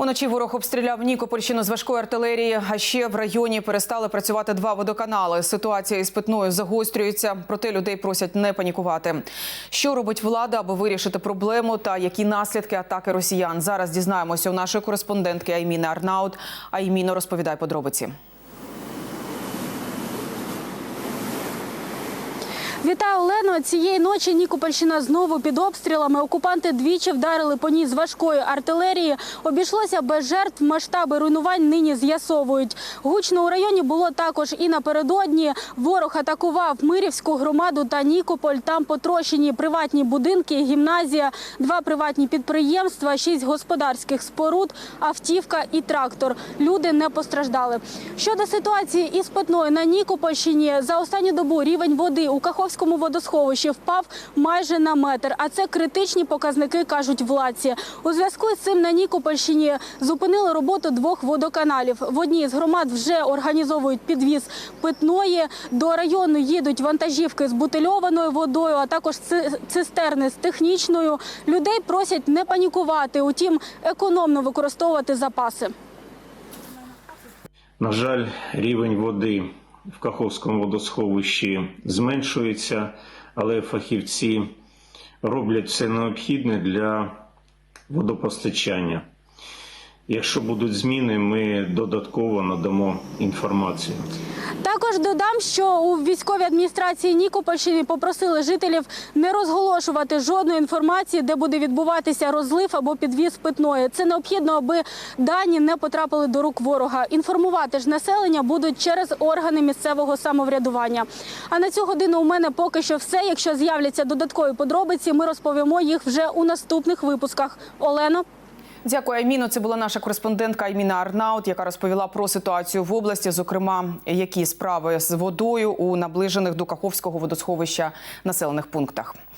Уночі ворог обстріляв Нікопольщину з важкої артилерії. А ще в районі перестали працювати два водоканали. Ситуація із питною загострюється. Проте людей просять не панікувати. Що робить влада, аби вирішити проблему та які наслідки атаки росіян? Зараз дізнаємося у нашої кореспондентки Айміни Арнаут. Айміно, розповідай подробиці. Вітаю, Олено. Цієї ночі Нікопольщина знову під обстрілами. Окупанти двічі вдарили по ній з важкої артилерії. Обійшлося без жертв. Масштаби руйнувань нині з'ясовують. Гучно у районі було також і напередодні. Ворог атакував Мирівську громаду та Нікополь. Там потрощені приватні будинки, гімназія, два приватні підприємства, шість господарських споруд, автівка і трактор. Люди не постраждали. Щодо ситуації із питною на Нікопольщині, за останню добу рівень води у Каховському водосховищі впав майже на метр. А це критичні показники, кажуть владці. У зв'язку з цим на Нікопольщині зупинили роботу двох водоканалів. В одній з громад вже організовують підвіз питної. До району їдуть вантажівки з бутильованою водою, а також ци- цистерни з технічною. Людей просять не панікувати, утім економно використовувати запаси. На жаль, рівень води в Каховському водосховищі зменшується, але фахівці роблять все необхідне для водопостачання. Якщо будуть зміни, ми додатково надамо інформацію. Також додам, що у військовій адміністрації Нікопольщини попросили жителів не розголошувати жодної інформації, де буде відбуватися розлив або підвіз питної. Це необхідно, аби дані не потрапили до рук ворога. Інформувати ж населення будуть через органи місцевого самоврядування. А на цю годину у мене поки що все. Якщо з'являться додаткові подробиці, ми розповімо їх вже у наступних випусках. Олено. Дякую, Айміно. Це була наша кореспондентка Айміна Арнаут, яка розповіла про ситуацію в області, зокрема, які справи з водою у наближених до Каховського водосховища населених пунктах.